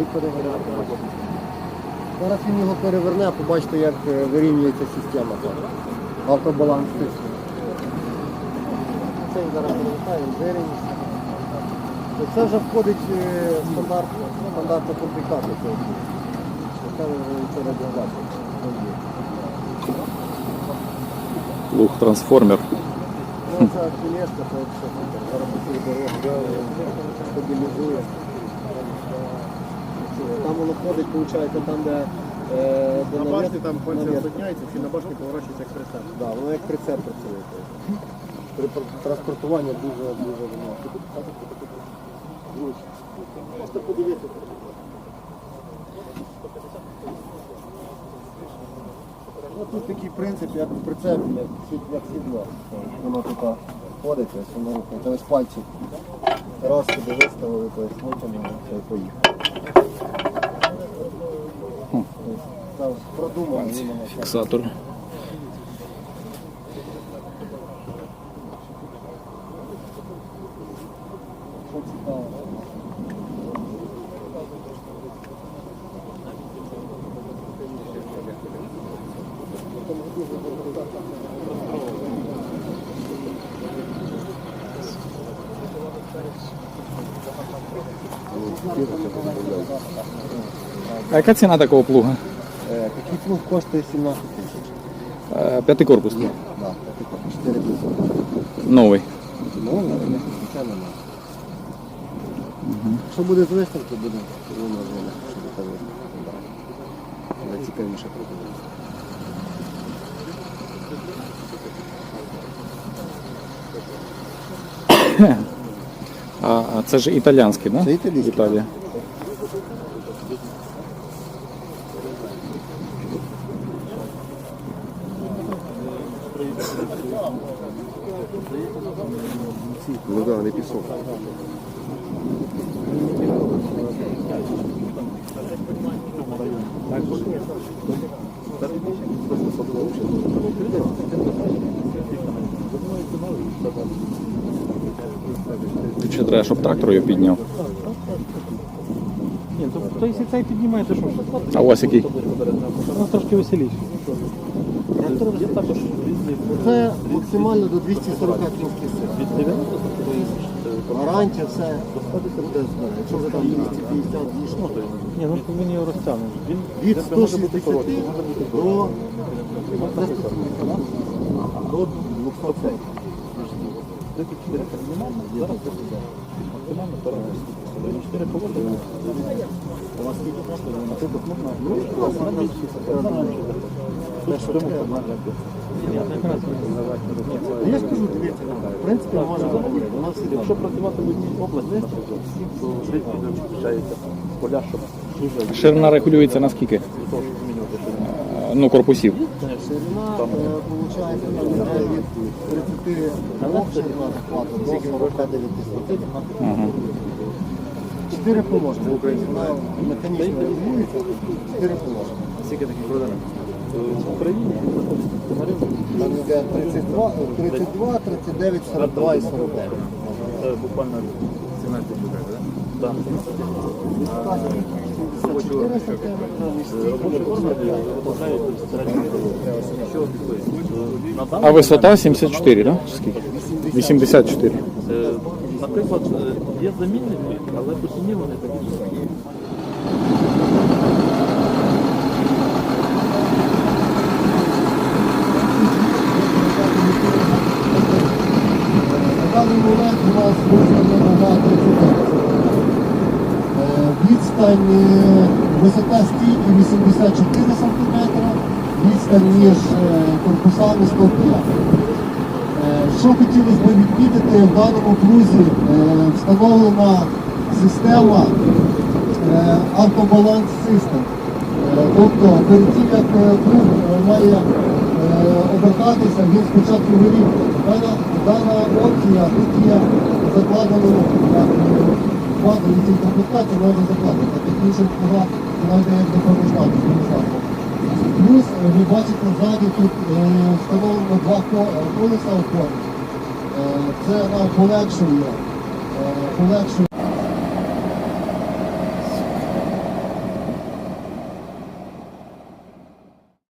і перевіряти. Зараз він його переверне, побачите, як е, вирівнюється система. Автобаланс тиску. Це зараз перевертає, вирівнюється. Це вже входить е, в стандарт, стандартну комплектацію. цього. Це вже це радіографія. Луг трансформер. Ну, це кілешка, це все. Зараз такий стабілізує. Там воно ходить, виходить, там, де, е, де На башні там пальці зупиняється, всі на башні поворачуються як прицеп. Да, воно як прицеп працює. При транспортуванні дуже дуже воно. Просто подивіться. Ну, тут такий принцип, як в прицепі, як, сідло. Воно тут ходить, воно рухається. Ось пальці. Раз сюди виставили, то і поїхали. Це продумано. іменно так. Фіксатор. Що цікаво. А яка ціна такого плуга? Е, Такий плуг коштує 17 тисяч. Е, П'ятикорпусний. Да, такий коштує 4 плуга. Новий. Ну, звісно, звичайно, не. Якщо буде з виставки, буде воно воно, що буде там Але цікавіше продивитися. А, а це ж італійський, да? Це італійський. Італія. Ну так, не пісок. Ще треба, щоб трактор його підняв. То, то якщо цей піднімає, то що? А у вас який? Ну, трошки веселіше. Є також Це максимально до 240 кінських сил. від 90 Гарантія, все. буде, Якщо вже там 250 дійшло, то Ні, ну він його розтягнув. Він від якби може бути 160 короткий, може бути до до 200. 34 Я ж кажу, дивіться, в принципі, говорити. Воно всі Якщо працювати в одній області, наприклад, то швидко включається поля, щоб Ширина регулюється на Ну, корпусів. Ширина, виходить, від 32 захвату до 49. Ага. Чотири положення. Вона механічно регулюється. Чотири положення. Скільки таких продано? В Україні Там йде 32, 32, 39, 42 і 49. це буквально 17 людей, так? Так. 74 сантиметри, Робочі форми виглядає середньо. Що А висота 74, да? Чи скільки? 84. Е, Наприклад, е, є замінники, але по ціні вони такі ж самі. На даний момент у нас виставлено на 39. Е, Відстань, е, висота стійки 84 см, відстань між е, корпусами 105 Е, Що хотілося б відмітити, в даному плузі е, встановлена система е, автобаланс систем. Е, Тобто перед тим, як е, е, має е, обертатися, він спочатку вирівнює. Дана, дана опція тут є закладеною як базові ці комплектації можна закладена. Так вона майже як допоміжати. Плюс е, ви бачите ззаді тут е, встановлено два колеса. Е, Це нам полегшує, полегшує